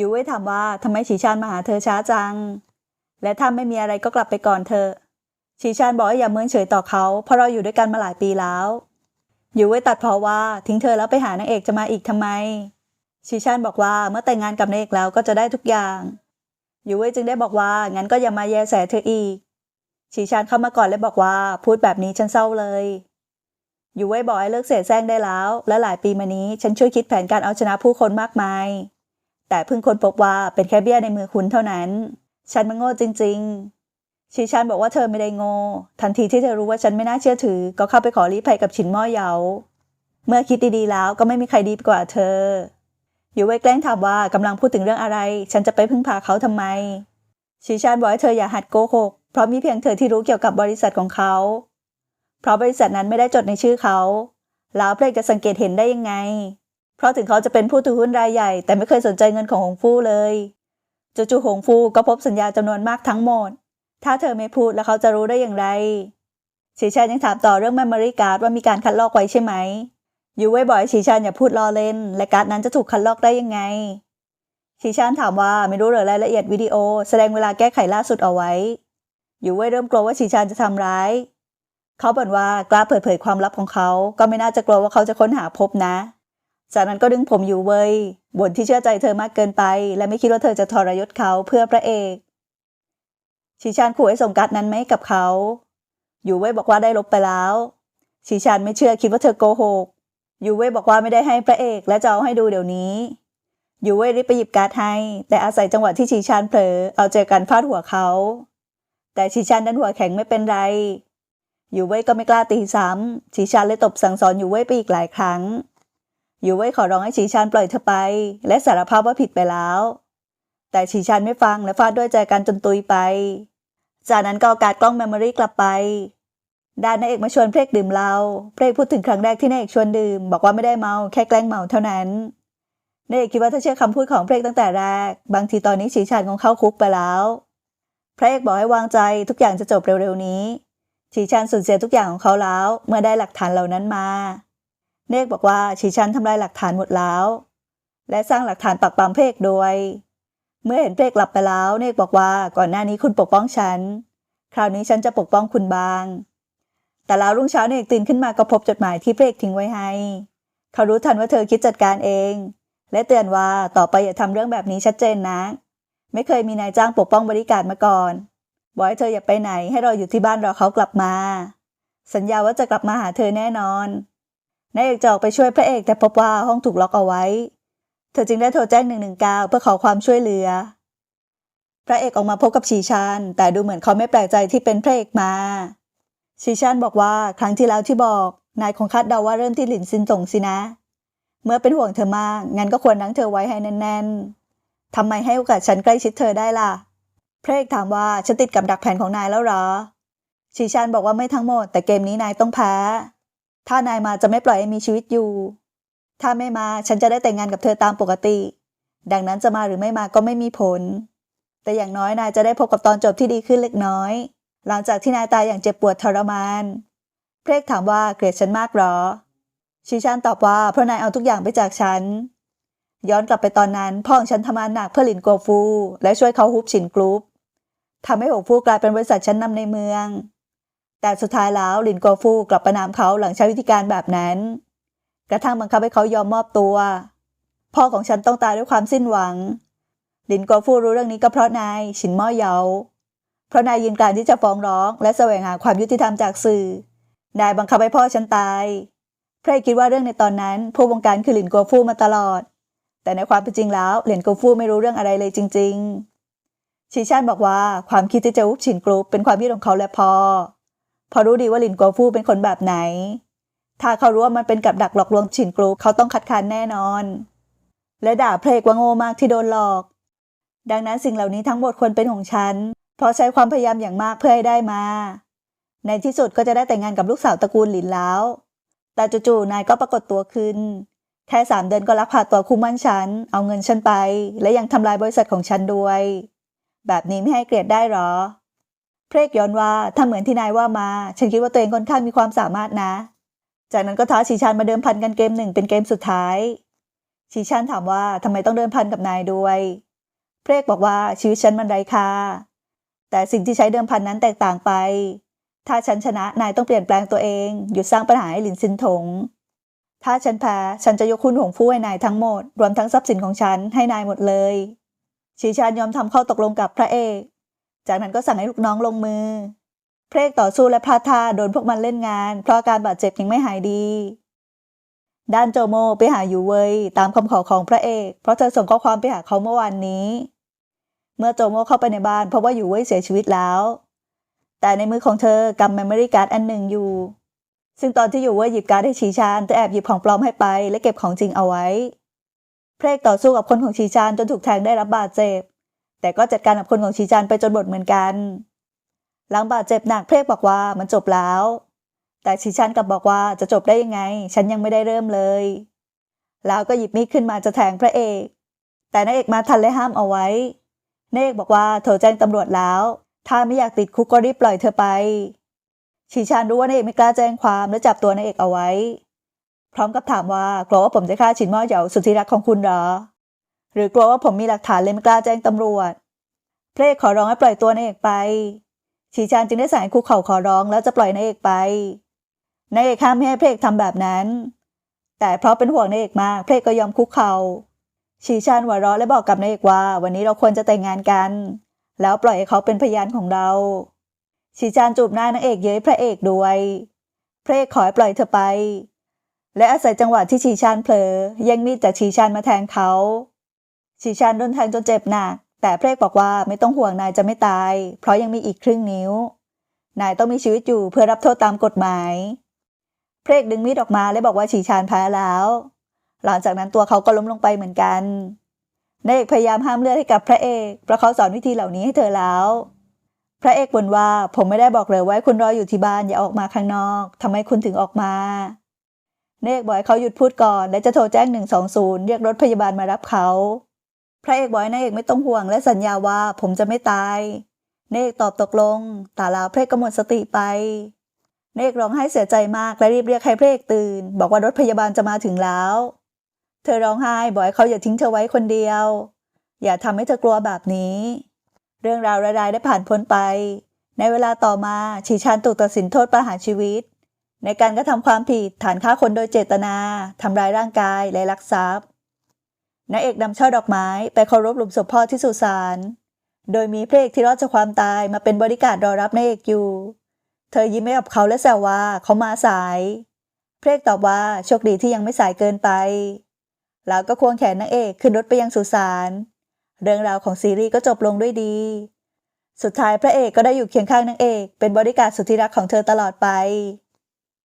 ยูเว่ยถามว่าทำไมฉีชานมาหาเธอช้าจัง และถ้าไม่มีอะไรก็กลับไปก่อนเถอะฉีชานบอกว่าอย่าเมินเฉยต่อเขาเพราะเราอยู่ด้วยกันมาหลายปีแล้วยูเว่ยตัดพอว่าทิ้งเธอแล้วไปหานางเอกจะมาอีกทำไมฉีชานบอกว่าเมื่อแต่งงานกับนางเอกแล้วก็จะได้ทุกอย่างยูเว่ยจึงได้บอกว่างั้นก็อย่ามาแยแสเธออีกฉีชานเข้ามาก่อนและบอกว่าพูดแบบนี้ฉันเศร้าเลยยูเว่ยบอกให้เลิกเสแสร้งได้แล้ว และหลายปีมานี้ฉันช่วยคิดแผนการเอาชนะผู้คนมากมาย แต่เพิ่งค้นพบว่าเป็นแค่เบี้ยในมือคุณเท่านั้น ฉันมันโง่จริง ๆชีชานบอกว่าเธอไม่ได้โง่ ทันทีที่เธอรู้ว่าฉันไม่น่าเชื่อถือ ก็เข้าไปขอรีภัยกับฉินม้อเยา เมื่อคิดดีๆแล้วก็ไม่มีใครดีกว่าเธอ อยู่ไว้แกล้งถามว่ากำลังพูดถึงเรื่องอะไร ฉันจะไปพึ่งพาเขาทำไมชีชานบอกให้เธออย่าหัดโกหก เพราะมีเพียงเธอที่รู้เกี่ยวกับบริษัทของเขา เพราะบริษัทนั้นไม่ได้จดในชื่อเขา แล้วเพลงจะสังเกตเห็นได้ยังไง เพราะถึงเขาจะเป็นผู้ถือหุ้นรายใหญ่ แต่ไม่เคยสนใจเงินของหงฟู่เลยจู่ๆหงฟูก็พบสัญญาจำนวนมากทั้งหมด ถ้าเธอไม่พูดแล้วเขาจะรู้ได้อย่างไรชีชานยังถามต่อเรื่อง Memory Card ว่ามีการคัดลอกไว้ใช่ไหมยูเว่ยบอกให้ชีชานอย่าพูดล้อเล่น และการ์ดนั้นจะถูกคัดลอกได้ยังไงชีชานถามว่าไม่รู้เหรือรายละเอียดวิดีโอ แสดงเวลาแก้ไขล่าสุดเอาไว้ยูเว่เริ่มกลัวว่าชีชานจะทำร้าย เขาบ่นว่ากล้าเปิดเผยความลับของเขา ก็ไม่น่าจะกลัวว่าเขาจะค้นหาพบนะ จากนั้นก็ดึงผมอยู่เว้ยบ่นที่เชื่อใจเธอมากเกินไป และไม่คิดว่าเธอจะทรยศเขาเพื่อพระเอกชีชานขู่ให้ส่งการ์ดนั้นไหมกับเขา อยู่เว้ยบอกว่าได้ลบไปแล้วชีชานไม่เชื่อคิดว่าเธอโกหก อยู่เว่ยบอกว่าไม่ได้ให้พระเอก และจะเอาให้ดูเดี๋ยวนี้ อยู่เว่ยรีบไปหยิบการ์ดให้ แต่อาศัยจังหวะที่ชีชานเผลอเอาเจอกันฟาดหัวเขา แต่ชีชานดันหัวแข็งไม่เป็นไร อยู่เว่ยก็ไม่กล้าตีซ้ำชีชานเลยตบสั่งสอนอยู่เว่ยไปอีกหลายครั้ง อยู่เว่ยขอร้องให้ชีชานปล่อยเธอไป และสารภาพว่าผิดไปแล้ว แต่ชีชานไม่ฟังและฟาดด้วยใจกันจนตุยไป จากนั้นก็เอาการ์ดกล้องเมมโมรี่กลับไปด้านนายเอกมาชวนเพลกดื่มเหล้าเพลกพูดถึงครั้งแรกที่นายเอกชวนดื่ม บอกว่าไม่ได้เมาแค่แกล้งเมาเท่านั้นนายเอกคิดว่าถ้าเชื่อคำพูดของเพลกตั้งแต่แรก บางทีตอนนี้ชีชานคงเข้าคุกไปแล้วพระเอกบอกให้วางใจทุกอย่างจะจบเร็วๆนี้ชีชานสูญเสียทุกอย่างของเขาแล้ว เมื่อได้หลักฐานเหล่านั้นมา เนกบอกว่าชีชันทำลายหลักฐานหมดแล้ว และสร้างหลักฐานปักปั๊มเพกโดย เมื่อเห็นเพกหลับไปแล้ว เนกบอกว่าก่อนหน้านี้คุณปกป้องฉัน คราวนี้ฉันจะปกป้องคุณบาง แต่แล้วรุ่งเช้าเนกตื่นขึ้นมาก็พบจดหมายที่เพกทิ้งไว้ให้ เขารู้ทันว่าเธอคิดจัดการเอง และเตือนว่าต่อไปอย่าทำเรื่องแบบนี้ชัดเจนนะ ไม่เคยมีนายจ้างปกป้องบริการมาก่อนบอกให้เธออย่าไปไหนให้เราอยู่ที่บ้านรอเขากลับมา สัญญาว่าจะกลับมาหาเธอแน่นอน นายเอกจะออกไปช่วยพระเอกแต่พบว่าห้องถูกล็อกเอาไว้ เธอจึงได้โทรแจ้ง 119 เพื่อขอความช่วยเหลือ พระเอกออกมาพบกับชีชานแต่ดูเหมือนเขาไม่แปลกใจที่เป็นพระเอกมา ชีชานบอกว่าครั้งที่แล้วที่บอกนายคงคาดเดาว่าเริ่มที่หลินซินตงสินะ เมื่อเป็นห่วงเธอมากงั้นก็ควรนั่งเธอไว้ให้แน่นๆทำไมให้โอกาสฉันใกล้ชิดเธอได้ล่ะ พระเอกถามว่าฉันติดกับดักแผนของนายแล้วหรอชีชานบอกว่าไม่ทั้งหมด แต่เกมนี้นายต้องแพ้ ถ้านายมาจะไม่ปล่อยให้มีชีวิตอยู่ ถ้าไม่มาฉันจะได้แต่งงานกับเธอตามปกติ ดังนั้นจะมาหรือไม่มาก็ไม่มีผล แต่อย่างน้อยนายจะได้พบกับตอนจบที่ดีขึ้นเล็กน้อย หลังจากที่นายตายอย่างเจ็บปวดทรมาน เพรกถามว่าเกลียดฉันมากหรอชีชานตอบว่าเพราะนายเอาทุกอย่างไปจากฉัน ย้อนกลับไปตอนนั้นพ่อของฉันทำงานหนักเพื่อหลินโกฟู และช่วยเขาฮุบฉินกรุ๊ปทำให้หงฟูกลายเป็นบริษัทชั้นนำในเมือง แต่สุดท้ายแล้วหลินโกฟูกลับประนามเขาหลังใช้วิธีการแบบนั้น กระทั่งบังคับให้เขายอมมอบตัว พ่อของฉันต้องตายด้วยความสิ้นหวังหลินโกฟูรู้เรื่องนี้ก็เพราะนายฉินม่อเยาเพราะนายยืนการที่จะฟ้องร้อง และแสวงหาความยุติธรรมจากสื่อ นายบังคับให้พ่อฉันตายเพราะคิดว่าเรื่องในตอนนั้น ผู้บงการคือหลินโกฟูมาตลอด แต่ในความเป็นจริงแล้วหลินโกฟูไม่รู้เรื่องอะไรเลยจริง ๆชีชานบอกว่าความคิดที่จะวุบฉินกรุ๊ปเป็นความคิดของเขาและพอ พอรู้ดีว่าหลินโกฟูเป็นคนแบบไหน ถ้าเขารู้ว่ามันเป็นกับดักหลอกลวงฉินกรุ๊ปเขาต้องคัดค้านแน่นอน และด่าเพลกว่าโง่มากที่โดนหลอก ดังนั้นสิ่งเหล่านี้ทั้งหมดควรเป็นของฉัน เพราะใช้ความพยายามอย่างมากเพื่อให้ได้มา ในที่สุดก็จะได้แต่งงานกับลูกสาวตระกูลหลินแล้ว แต่จู่ๆนายก็ปรากฏตัวขึ้น แค่สามเดือนก็ลักพาตัวคู่มั่นฉัน เอาเงินฉันไป และยังทำลายบริษัทของฉันด้วย แบบนี้ไม่ให้เกลียดได้หรอ เพรกย้อนว่าถ้าเหมือนที่นายว่ามา ฉันคิดว่าตัวเองค่อนข้างมีความสามารถนะ จากนั้นก็ท้าชีชานมาเดิมพันกันเกมหนึ่งเป็นเกมสุดท้าย ชีชานถามว่าทำไมต้องเดิมพันกับนายด้วย เพระเอกบอกว่าชีวิตฉันมันไร้ค่า แต่สิ่งที่ใช้เดิมพันนั้นแตกต่างไป ถ้าฉันชนะนายต้องเปลี่ยนแปลงตัวเองหยุดสร้างปัญหาให้หลินซินถง ถ้าฉันแพ้ฉันจะยกคุณหงฟู่ให้นายทั้งหมด รวมทั้งทรัพย์สินของฉันให้นายหมดเลยชีชานยอมทำข้อตกลงกับพระเอก จากนั้นก็สั่งให้ลูกน้องลงมือ เพระเอกต่อสู้และพลาดท่าโดนพวกมันเล่นงาน เพราะอาการบาดเจ็บยังไม่หายดี ด้านโจโมไปหาอยู่เวยตามคำขอของพระเอก เพราะเธอส่งข้อความไปหาเขาเมื่อวานนี้ เมื่อโจโมเข้าไปในบ้านเพราะว่าอยู่เวยเสียชีวิตแล้ว แต่ในมือของเธอกำเมมโมรี่การ์ดอันหนึ่งอยู่ ซึ่งตอนที่อยู่เวยหยิบการ์ดให้ชีชานเธอแอบหยิบของปลอมให้ไป และเก็บของจริงเอาไว้ เพระเอกต่อสู้กับคนของชีชานจนถูกแทงได้รับบาดเจ็บ แต่ก็จัดการกับคนของชีชานไปจนหมดเหมือนกัน หลังบาดเจ็บหนักเพระเอกบอกว่ามันจบแล้ว แต่ชีชานกลับบอกว่าจะจบได้ยังไง ฉันยังไม่ได้เริ่มเลย แล้วก็หยิบมีดขึ้นมาจะแทงพระเอก แต่นายเอกมาทันและห้ามเอาไว้นายเอกบอกว่าโทรแจ้งตำรวจแล้ว ถ้าไม่อยากติดคุกก็รีบปล่อยเธอไป ชีชานรู้ว่านายเอกไม่กล้าแจ้งความและจับตัวนายเอกเอาไว้ พร้อมกับถามว่ากลัวว่าผมจะฆ่าฉินม่อเหยาสุดที่รักของคุณเหรอ รือกลัวว่าผมมีหลักฐานเลยไม่กล้าแจ้งตำรวจพระเอกขอร้องให้ปล่อยตัวนายเอกไป ชีชานจึงได้สั่งให้คุกเข่าขอร้องแล้วจะปล่อยนายเอกไป นายเอกห้ามไม่ให้พระเอกทำแบบนั้น แต่เพราะเป็นห่วงนายเอกมากพระเอกก็ยอมคุกเขา่า ชีชานหัวเราะและบอกกับนายเอกว่า วันนี้เราควรจะแต่งงานกัน แล้วปล่อยให้เขาเป็นพยานของเรา ชีชานจูบหน้านางเอกเย้ยพระเอกด้วยพระเอกขอให้ปล่อยเธอไป และอาศัยจังหวะที่ชีชานเผลอแย่งมีดจากชีชานมาแทงเขา ชีชานโดนแทงจนเจ็บหนักแต่เพรกบอกว่าไม่ต้องห่วงนายจะไม่ตาย เพราะยังมีอีกครึ่งนิ้ว นายต้องมีชีวิตอยู่เพื่อรับโทษตามกฎหมาย เพรกดึงมีดออกมาและบอกว่าชีชานแพ้แล้ว หลังจากนั้นตัวเขาก็ล้มลงไปเหมือนกันนายเอกพยายามห้ามเลือดให้กับพระเอกเพราะเขาสอนวิธีเหล่านี้ให้เธอแล้ว พระเอกบ่นว่าผมไม่ได้บอกเลยว่าคุณรออยู่ที่บ้านอย่าออกมาข้างนอกทำไมคุณถึงออกมาเอกบอกให้เขาหยุดพูดก่อน และจะโทรแจ้งหนึ่งสองศูนย์เรียกรถพยาบาลมารับเขา พระเอกบอกให้นายเอกไม่ต้องห่วงและสัญญาว่าผมจะไม่ตายนายเอกตอบตกลงแต่ล้วพระเอกก็หมดสติไปนายเอกร้องไห้เสียใจมากและรีบเรียกให้พระเอกตื่น บอกว่ารถพยาบาลจะมาถึงแล้ว เธอร้องไห้บอกให้เขาอย่าทิ้งเธอไว้คนเดียว อย่าทำให้เธอกลัวแบบนี้ เรื่องราวร้ายได้ผ่านพ้นไป ในเวลาต่อมาชีชานถูกตัดสินโทษประหารชีวิต ในการกระทำความผิดฐานฆ่าคนโดยเจตนาทำร้ายร่างกายและลักทรัพย์ นายเอกนำช่อดอกไม้ไปเคารพหลุมศพพ่อที่สุสานโดยมีพระเอกที่รอดจากความตายมาเป็นบริการรอรับนายเอกอยู่ เธอยิ้มให้กับเขาและแซวว่าเขามาสายพระเอกตอบว่าโชคดีที่ยังไม่สายเกินไป แล้วก็ควงแขนนางเอกขึ้นรถไปยังสุสานเรื่องราวของซีรีส์ก็จบลงด้วยดี สุดท้ายพระเอกก็ได้อยู่เคียงข้างนางเอก เป็นบริการสุดที่รักของเธอตลอดไป